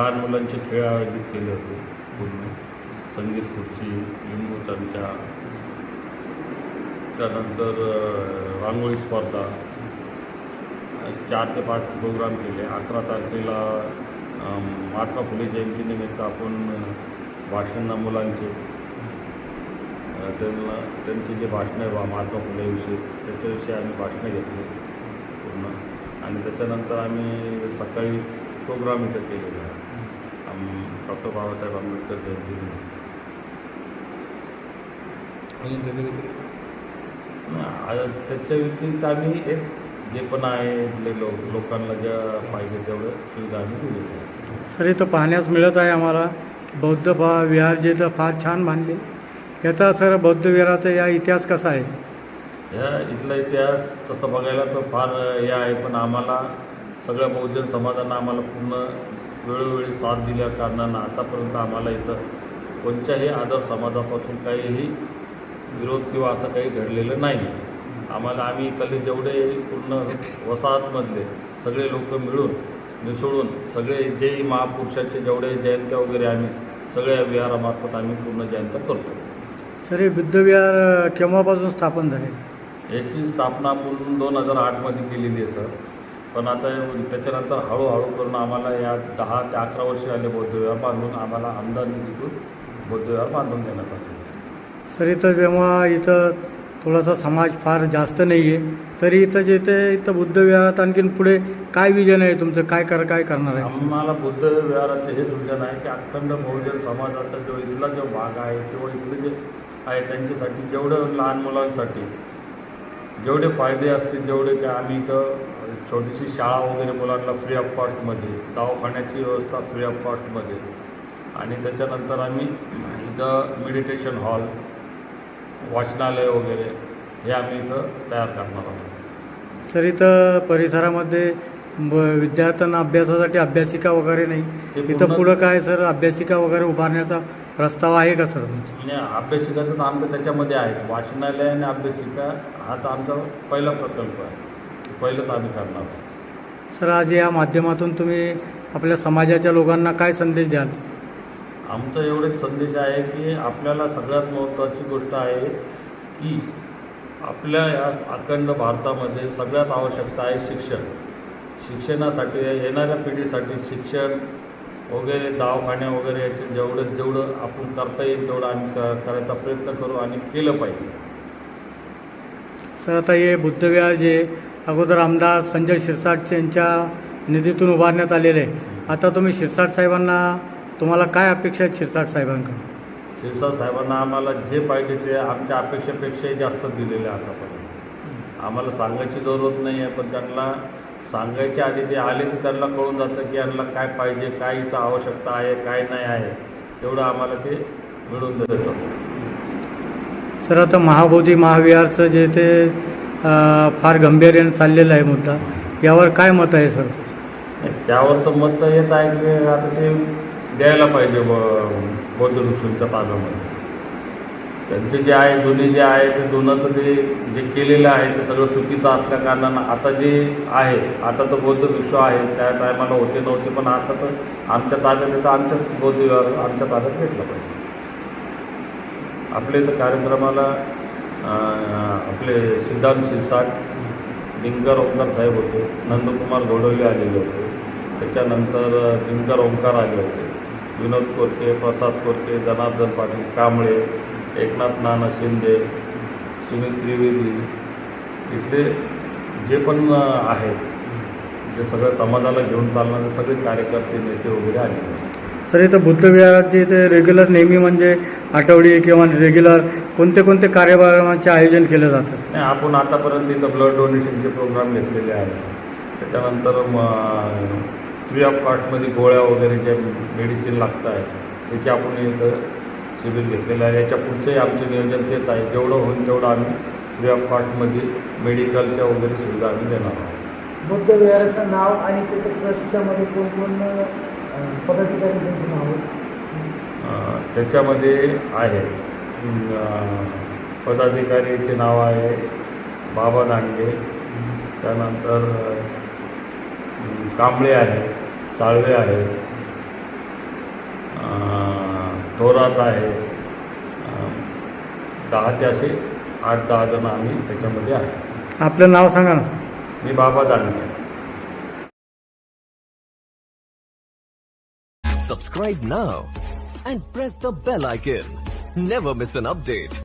लहान मुलांचे खेळ आयोजित केले होते. पूर्ण संगीत खुर्ची लिंबू चमचा त्यानंतर रांगोळी स्पर्धा चार ते पाच प्रोग्राम केले. अकरा तारखेला महात्मा फुले जयंतीनिमित्त आपण भाषण मुलांचे. त्यांना त्यांचे जे भाषणं आहे बा महात्मा फुलेविषयी त्याच्याविषयी आम्ही भाषणं घेतली पूर्ण. आणि त्याच्यानंतर आम्ही सकाळी प्रोग्राम इथं केलेला आहे. डॉक्टर बाबासाहेब आंबेडकर जयंतीनिमित्त अजून त्याच्या व्यतिरिक्त? त्याच्या व्यतिरिक्त आम्ही एक जे पण आहे इथले लोक लोकांना ज्या पाहिजे तेवढं सुविधा आम्ही आहे. सर इथं पाहण्यास मिळत आहे आम्हाला. बौद्ध भा विहार जे तर फार छान बांधले याचा सर बौद्ध विहाराचा या इतिहास कसा आहे सर? ह्या इथला इतिहास तसं बघायला तर फार हे आहे पण आम्हाला सगळ्या बहुजन समाजानं आम्हाला पूर्ण वेळोवेळी साथ दिल्या कारणानं आतापर्यंत आम्हाला इथं कोणत्याही आदर समाजापासून काहीही विरोध किंवा असं काही घडलेलं नाही. आम्हाला आम्ही इथले जेवढे पूर्ण वसाहतमधले सगळे लोक मिळून मिसळून सगळे जे महापुरुषाचे जेवढे जयंत्या वगैरे आम्ही सगळ्या विहारामार्फत आम्ही पूर्ण जयंत्या करतो. सर हे बुद्ध विहार अ, केव्हापासून स्थापन झाले? याची स्थापना आपण दोन हजार आठमध्ये केलेली आहे सर. पण आता त्याच्यानंतर हळूहळू करून आम्हाला या दहा ते अकरा वर्ष आले बौद्ध विहार बांधून आम्हाला आमदार निधीतून बौद्ध विहार बांधून देण्यात आले. सर इथं जेव्हा इथं थोडासा समाज फार जास्त नाही आहे तरी इथं जे ते इथं बुद्ध विहारात आणखीन पुढे काय विजन आहे तुमचं? काय कर काय करणार आहे? आम्हाला बुद्ध विहाराचे हे सूचना आहे की अखंड बहुजन समाजाचा जो इथला जो भाग आहे किंवा इथले जे आहे त्यांच्यासाठी जेवढं लहान मुलांसाठी जेवढे फायदे असतील जेवढे काय आम्ही इथं छोटीशी शाळा वगैरे मुलांना फ्री ऑफ कॉस्टमध्ये दवाखान्याची व्यवस्था फ्री ऑफ कॉस्टमध्ये आणि त्याच्यानंतर आम्ही इथं मेडिटेशन हॉल वाचनालय वगैरे हे आम्ही इथं तयार करणार आहोत. सर इथं परिसरामध्ये ब- विद्यार्थ्यांना अभ्यासासाठी अभ्यासिका वगैरे नाही. इथं पूर्ण- पुढं काय सर? अभ्यासिका वगैरे उभारण्याचा प्रस्ताव आहे का सर तुमचा? आणि अभ्यासिका तर आमचं त्याच्यामध्ये आहेत वाचनालय आणि अभ्यासिका हा तर आमचा पहिला प्रकल्प आहे. ते पहिलंच आम्ही करणार आहे. सर आज या माध्यमातून तुम्ही आपल्या समाजाच्या लोकांना काय संदेश द्याल? आमचा एवढेच संदेश आहे की आपल्याला सगळ्यात महत्त्वाची गोष्ट आहे की आपल्या या अखंड भारतामध्ये सगळ्यात आवश्यकता आहे शिक्षण. शिक्षणासाठी येणाऱ्या पिढीसाठी शिक्षण वगैरे दवाखान्या वगैरे याचे जेवढं जेवढं आपण करता येईल तेवढं आम्ही करायचा प्रयत्न करू आणि केलं पाहिजे. सर आता हे बुद्धविहार जे अगोदर आमदार संजय शिरसाट यांच्या निधीतून उभारण्यात आलेले आहे. आता तुम्ही शिरसाट साहेबांना तुम्हाला काय अपेक्षा आहेत शिरसाट साहेबांकडून? शिरसाट साहेबांना आम्हाला जे पाहिजे ते आमच्या अपेक्षेपेक्षाही जास्त दिलेले आतापर्यंत. आम्हाला सांगायची जरूरत नाही आहे पण त्यांना सांगायच्या आधी ते आले तर त्यांना कळून जातं की यांना काय पाहिजे काय इथं आवश्यकता आहे काय नाही आहे. तेवढं आम्हाला ते मिळून देतात सर आता महाबोधी महाविहारचं जे ते फार गंभीर्याने चाललेलं आहे मुद्दा यावर काय मत आहे सर त्यावर तर मत येत आहे की आता ते द्यायला पाहिजे बौद्ध भिक्षूंच्या ताब्यामध्ये. त्यांचे जे आहे जुने जे आहे ते जुनं ते जे केलेलं आहे ते सगळं चुकीचं असल्या कारणानं आता जे आहे आता तर बौद्ध विश्व आहे त्या टायमाला होते नव्हते पण आता तर आमच्या ताब्यात येतं आमच्याच बौद्ध विहार आमच्या ताब्यात भेटलं पाहिजे. आपल्या इथं कार्यक्रमाला आपले सिद्धांत शिरसाट दिनकर ओंकार साहेब होते नंदकुमार घोडवले आलेले होते त्याच्यानंतर डिंगर ओंकार आले होते विनोद कोरके प्रसाद कोरके जनार्दन पाटील कांबळे एकनाथ नाना शिंदे सुनील त्रिवेदी इथले जे पण आहेत जे सगळ्या समाजाला घेऊन चालणारे सगळे कार्यकर्ते नेते वगैरे आहेत. सर इथं बुद्ध विहारात जे ते रेग्युलर नेहमी म्हणजे आठवडी किंवा रेग्युलर कोणते कोणते कार्यक्रमाचे आयोजन केलं जातं? नाही आपण आतापर्यंत इथं ब्लड डोनेशनचे प्रोग्राम घेतलेले आहेत. त्याच्यानंतर मग फ्री ऑफ कॉस्टमध्ये गोळ्या वगैरे जे मेडिसिन लागत आहे त्याचे आपण इथं शिबिर घेतलेलं आहे. याच्या पुढचंही आमचं नियोजन तेच आहे. जेवढं होईल तेवढं आम्ही फ्री ऑफ कॉस्टमध्ये मेडिकलच्या वगैरे सुविधा आम्ही देणार आहोत. बुद्ध विहाराचं नाव आणि त्याच्या ट्रस्टच्यामध्ये कोण कोण अं, पदाधिकारी त्यांची नावं त्याच्यामध्ये आहे. पदाधिकारीचे नाव आहे बाबा दांडगे त्यानंतर कांबळे आहे साळवे आहे. थोरात आहे दहा ते असे आठ दहा जण आम्ही त्याच्यामध्ये आहे आपलं नाव सांगा ना मी Baba Dandge Subscribe now and press the bell icon. Never miss an update.